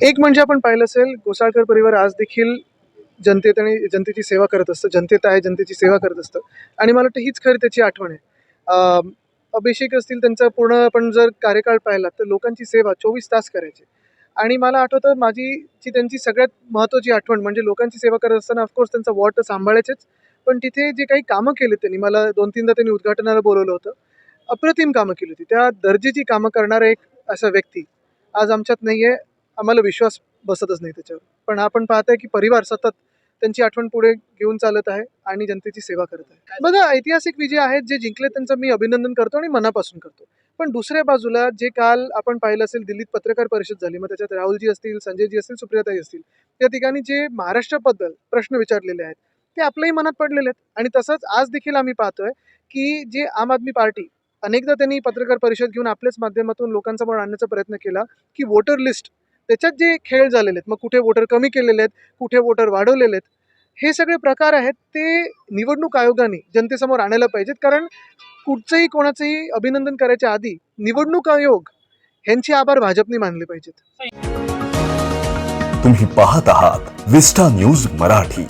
एक म्हणजे आपण पाहिलं असेल गोसाळकर परिवार आज देखील जनतेत आणि जनतेची सेवा करत असतं. जनतेत आहे जनतेची सेवा करत असतं. आणि मला वाटतं हीच खरी त्याची आठवण आहे. अभिषेक असतील त्यांचा पूर्ण आपण जर कार्यकाळ पाहिला तर लोकांची सेवा चोवीस तास करायची. आणि मला आठवतं माझी जी त्यांची सगळ्यात महत्त्वाची आठवण म्हणजे लोकांची सेवा करत असताना ऑफकोर्स त्यांचा वॉर्ड तर सांभाळायचेच. पण तिथे जे काही कामं केली त्यांनी मला दोन तीनदा त्यांनी उद्घाटनाला बोलवलं होतं. अप्रतिम कामं केली होती. त्या दर्जेची कामं करणारा एक असा व्यक्ती आज आमच्यात नाही आहे आम्हाला विश्वास बसतच नाही त्याच्यावर. पण आपण पाहताय की परिवार सतत त्यांची आठवण पुढे घेऊन चालत आहे आणि जनतेची सेवा करत आहे. बघा ऐतिहासिक विजय आहेत जे जिंकले त्यांचं मी अभिनंदन करतो आणि मनापासून करतो. पण दुसऱ्या बाजूला जे काल आपण पाहिलं असेल दिल्लीत पत्रकार परिषद झाली मग त्याच्यात राहुलजी असतील संजयजी असतील सुप्रियाताई असतील त्या ठिकाणी जे महाराष्ट्राबद्दल प्रश्न विचारलेले आहेत ते आपल्याही मनात पडलेले आहेत. आणि तसंच आज देखील आम्ही पाहतोय की जे आम आदमी पार्टी अनेकदा त्यांनी पत्रकार परिषद घेऊन आपल्याच माध्यमातून लोकांसमोर आणण्याचा प्रयत्न केला की वोटर लिस्ट त्याच्यात जे खेळ झालेले आहेत मग कुठे वोटर कमी केलेले आहेत कुठे वोटर वाढवलेले आहेत हे सगळे प्रकार आहेत ते निवडणूक आयोगाने जनतेसमोर आणायला पाहिजेत. कारण कुठचंही कोणाचंही अभिनंदन करायच्या आधी निवडणूक आयोग ह्यांचे आभार भाजपने मानले पाहिजेत. तुम्ही पाहत आहात विस्टा न्यूज मराठी.